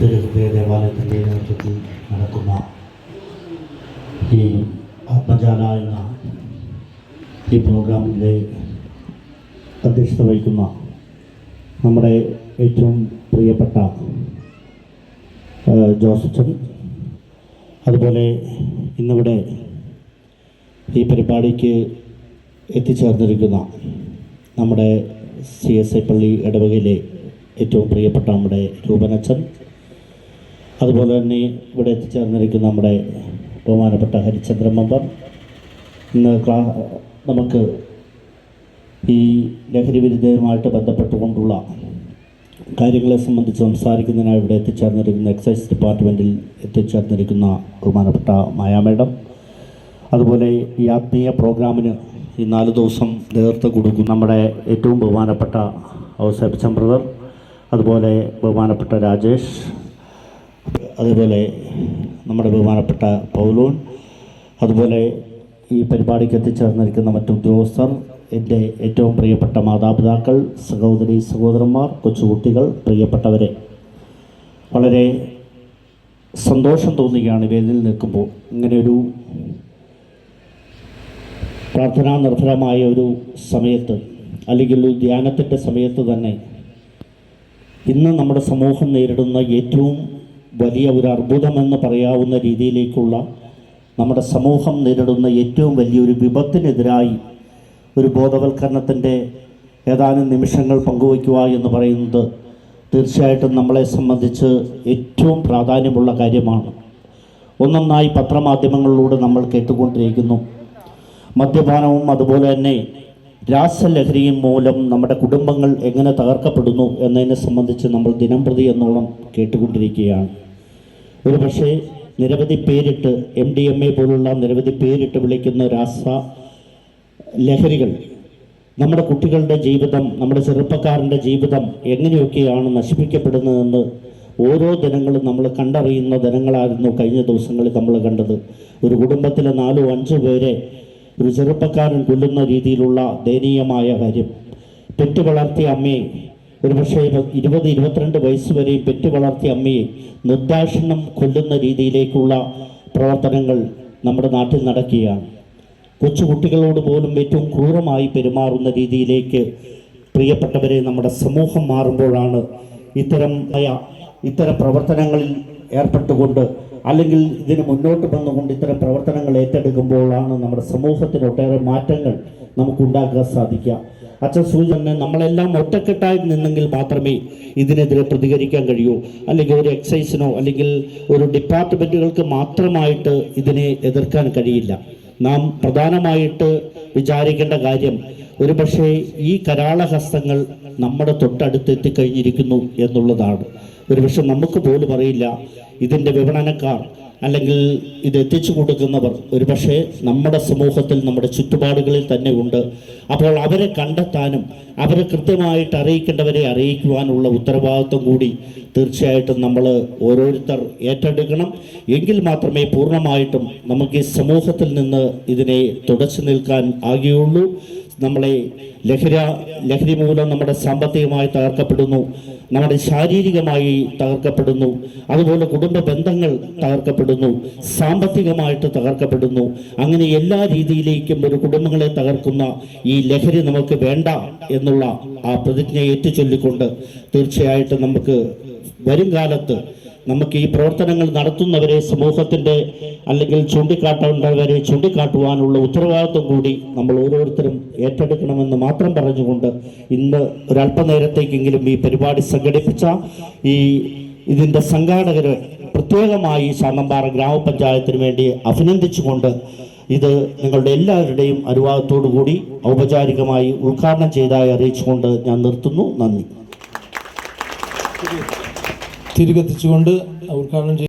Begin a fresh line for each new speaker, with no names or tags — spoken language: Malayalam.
തിരുഹൃദയ ദേവാലയത്തിന്റെ നേതൃത്വത്തിൽ നടക്കുന്ന ഈ ആത്മജാല എന്ന ഈ പ്രോഗ്രാമിന്റെ അധ്യക്ഷത വഹിക്കുന്ന നമ്മുടെ ഏറ്റവും പ്രിയപ്പെട്ട ജോസഫൻ അതുപോലെ ഇന്നിവിടെ ഈ പരിപാടിക്ക് എത്തിച്ചേർന്നിരിക്കുന്ന നമ്മുടെ സി എസ് ഐ പള്ളി ഇടവകയിലെ ഏറ്റവും പ്രിയപ്പെട്ട നമ്മുടെ രൂപനച്ചൻ അതുപോലെ തന്നെ ഇവിടെ എത്തിച്ചേർന്നിരിക്കുന്ന നമ്മുടെ ബഹുമാനപ്പെട്ട ഹരിചന്ദ്രൻ മെമ്പർ ഇന്ന് ക്ലാ നമുക്ക് ഈ ലഹരി വിരുദ്ധയുമായിട്ട് ബന്ധപ്പെട്ടുകൊണ്ടുള്ള കാര്യങ്ങളെ സംബന്ധിച്ച് സംസാരിക്കുന്നതിനായി ഇവിടെ എത്തിച്ചേർന്നിരിക്കുന്ന എക്സൈസ് ഡിപ്പാർട്ട്മെന്റിൽ എത്തിച്ചേർന്നിരിക്കുന്ന ബഹുമാനപ്പെട്ട മായ മേഡം. അതുപോലെ ഈ ആത്മീയ പ്രോഗ്രാമിന് ഈ നാല് ദിവസം നേതൃത്വം കൊടുക്കും നമ്മുടെ ഏറ്റവും ബഹുമാനപ്പെട്ട ഔസേബ് ചമ്പ്രദർ അതുപോലെ ബഹുമാനപ്പെട്ട രാജേഷ് അതുപോലെ നമ്മുടെ ബഹുമാനപ്പെട്ട പൗലോൻ അതുപോലെ ഈ പരിപാടിക്ക് എത്തിച്ചേർന്നിരിക്കുന്ന മറ്റു ഉദ്യോഗസ്ഥർ എന്റെ ഏറ്റവും പ്രിയപ്പെട്ട മാതാപിതാക്കൾ സഹോദരി സഹോദരന്മാർ കൊച്ചുകുട്ടികൾ പ്രിയപ്പെട്ടവരെ. വളരെ സന്തോഷം തോന്നുകയാണ് വേദിയിൽ നിൽക്കുമ്പോൾ. ഇങ്ങനെയൊരു പ്രാർത്ഥനാ നിർഭരമായ ഒരു സമയത്ത് അല്ലെങ്കിൽ ഒരു ധ്യാനത്തിന്റെ സമയത്ത് തന്നെ ഇന്ന് നമ്മുടെ സമൂഹം നേരിടുന്ന ഏറ്റവും വലിയ ഒരു അർബുദമെന്ന് പറയാവുന്ന രീതിയിലേക്കുള്ള നമ്മുടെ സമൂഹം നേരിടുന്ന ഏറ്റവും വലിയൊരു വിപത്തിനെതിരായി ഒരു ബോധവൽക്കരണത്തിന്റെ ഏതാനും നിമിഷങ്ങൾ പങ്കുവയ്ക്കുക എന്ന് പറയുന്നത് തീർച്ചയായിട്ടും നമ്മളെ സംബന്ധിച്ച് ഏറ്റവും പ്രാധാന്യമുള്ള കാര്യമാണ്. ഒന്നൊന്നായി പത്രമാധ്യമങ്ങളിലൂടെ നമ്മൾ കേട്ടുകൊണ്ടിരിക്കുന്നു. മദ്യപാനവും അതുപോലെ തന്നെ രാസലഹരിയും മൂലം നമ്മുടെ കുടുംബങ്ങൾ എങ്ങനെ തകർക്കപ്പെടുന്നു എന്നതിനെ സംബന്ധിച്ച് നമ്മൾ ദിനം പ്രതി എന്നോളം കേട്ടുകൊണ്ടിരിക്കുകയാണ്. ഒരു പക്ഷേ നിരവധി പേരിട്ട് എം ഡി എം എ പോലുള്ള നിരവധി പേരിട്ട് വിളിക്കുന്ന രാസ ലഹരികൾ നമ്മുടെ കുട്ടികളുടെ ജീവിതം നമ്മുടെ ചെറുപ്പക്കാരന്റെ ജീവിതം എങ്ങനെയൊക്കെയാണ് നശിപ്പിക്കപ്പെടുന്നതെന്ന് ഓരോ ദിനങ്ങളും നമ്മൾ കണ്ടറിയുന്ന ദിനങ്ങളായിരുന്നു കഴിഞ്ഞ ദിവസങ്ങളിൽ നമ്മൾ കണ്ടത്. ഒരു കുടുംബത്തിലെ നാലോ അഞ്ചോ പേരെ ഒരു ചെറുപ്പക്കാരൻ കൊല്ലുന്ന രീതിയിലുള്ള ദയനീയമായ കാര്യം. പെറ്റു വളർത്തിയ അമ്മയെ ഒരു പക്ഷേ ഇരുപത് ഇരുപത്തിരണ്ട് വയസ്സ് വരെയും പെറ്റു വളർത്തിയ അമ്മയെ നിർദാക്ഷിണ്യം കൊല്ലുന്ന രീതിയിലേക്കുള്ള പ്രവർത്തനങ്ങൾ നമ്മുടെ നാട്ടിൽ നടക്കുകയാണ്. കൊച്ചുകുട്ടികളോട് പോലും ഏറ്റവും ക്രൂരമായി പെരുമാറുന്ന രീതിയിലേക്ക് പ്രിയപ്പെട്ടവരെ നമ്മുടെ സമൂഹം മാറുമ്പോഴാണ് ഇത്തരം ഇത്തരം പ്രവർത്തനങ്ങളിൽ ഏർപ്പെട്ടുകൊണ്ട് അല്ലെങ്കിൽ ഇതിന് മുന്നോട്ട് വന്നുകൊണ്ട് ഇത്തരം പ്രവർത്തനങ്ങൾ ഏറ്റെടുക്കുമ്പോഴാണ് നമ്മുടെ സമൂഹത്തിന് ഒട്ടേറെ മാറ്റങ്ങൾ നമുക്കുണ്ടാക്കാൻ സാധിക്കുക. അച്ഛൻ സൂചന നമ്മളെല്ലാം ഒറ്റക്കെട്ടായി നിന്നെങ്കിൽ മാത്രമേ ഇതിനെതിരെ പ്രതികരിക്കാൻ കഴിയൂ. അല്ലെങ്കിൽ ഒരു എക്സൈസിനോ അല്ലെങ്കിൽ ഒരു ഡിപ്പാർട്ട്മെന്റുകൾക്ക് മാത്രമായിട്ട് ഇതിനെ എതിർക്കാൻ കഴിയില്ല. നാം പ്രധാനമായിട്ട് വിചാരിക്കേണ്ട കാര്യം ഒരു പക്ഷേ ഈ കരാളഹസ്തങ്ങൾ നമ്മുടെ തൊട്ടടുത്ത് എത്തിക്കഴിഞ്ഞിരിക്കുന്നു എന്നുള്ളതാണ്. ഒരു പക്ഷെ നമുക്ക് പോലും അറിയില്ല ഇതിന്റെ വിപണനക്കാർ അല്ലെങ്കിൽ ഇത് എത്തിച്ചു കൊടുക്കുന്നവർ ഒരു പക്ഷേ നമ്മുടെ സമൂഹത്തിൽ നമ്മുടെ ചുറ്റുപാടുകളിൽ തന്നെ ഉണ്ട്. അപ്പോൾ അവരെ കണ്ടെത്താനും അവരെ കൃത്യമായിട്ട് അറിയിക്കേണ്ടവരെ അറിയിക്കുവാനുള്ള ഉത്തരവാദിത്വം കൂടി തീർച്ചയായിട്ടും നമ്മൾ ഓരോരുത്തർ ഏറ്റെടുക്കണം. എങ്കിൽ മാത്രമേ പൂർണമായിട്ടും നമുക്ക് ഈ സമൂഹത്തിൽ നിന്ന് ഇതിനെ തുടച്ചു നിൽക്കാൻ ആകുകയുള്ളൂ. നമ്മളെ ലഹര ലഹരി മൂലം നമ്മുടെ സാമ്പത്തികമായി തകർക്കപ്പെടുന്നു നമ്മുടെ ശാരീരികമായി തകർക്കപ്പെടുന്നു അതുപോലെ കുടുംബ ബന്ധങ്ങൾ തകർക്കപ്പെടുന്നു സാമ്പത്തികമായിട്ട് തകർക്കപ്പെടുന്നു. അങ്ങനെ എല്ലാ രീതിയിലേക്കും ഒരു കുടുംബങ്ങളെ തകർക്കുന്ന ഈ ലഹരി നമുക്ക് വേണ്ട എന്നുള്ള ആ പ്രതിജ്ഞ ഏറ്റുചൊല്ലിക്കൊണ്ട് തീർച്ചയായിട്ടും നമുക്ക് വരും കാലത്ത് നമുക്ക് ഈ പ്രവർത്തനങ്ങൾ നടത്തുന്നവരെ സമൂഹത്തിന്റെ അല്ലെങ്കിൽ ചൂണ്ടിക്കാട്ടേണ്ടവരെ ചൂണ്ടിക്കാട്ടുവാനുള്ള ഉത്തരവാദിത്വം കൂടി നമ്മൾ ഓരോരുത്തരും ഏറ്റെടുക്കണമെന്ന് മാത്രം പറഞ്ഞുകൊണ്ട് ഇന്ന് ഒരല്പനേരത്തേക്കെങ്കിലും ഈ പരിപാടി സംഘടിപ്പിച്ച ഈ ഇതിന്റെ സംഘാടകരെ പ്രത്യേകമായി ശാന്തമ്പാറ ഗ്രാമപഞ്ചായത്തിന് വേണ്ടി അഭിനന്ദിച്ചുകൊണ്ട് ഇത് നിങ്ങളുടെ എല്ലാവരുടെയും കൂടി ഔപചാരികമായി ഉദ്ഘാടനം ചെയ്തതായി അറിയിച്ചുകൊണ്ട് ഞാൻ നിർത്തുന്നു. നന്ദി.
തിരികെത്തിച്ചുകൊണ്ട് ഉദ്ഘാടനം ചെയ്യും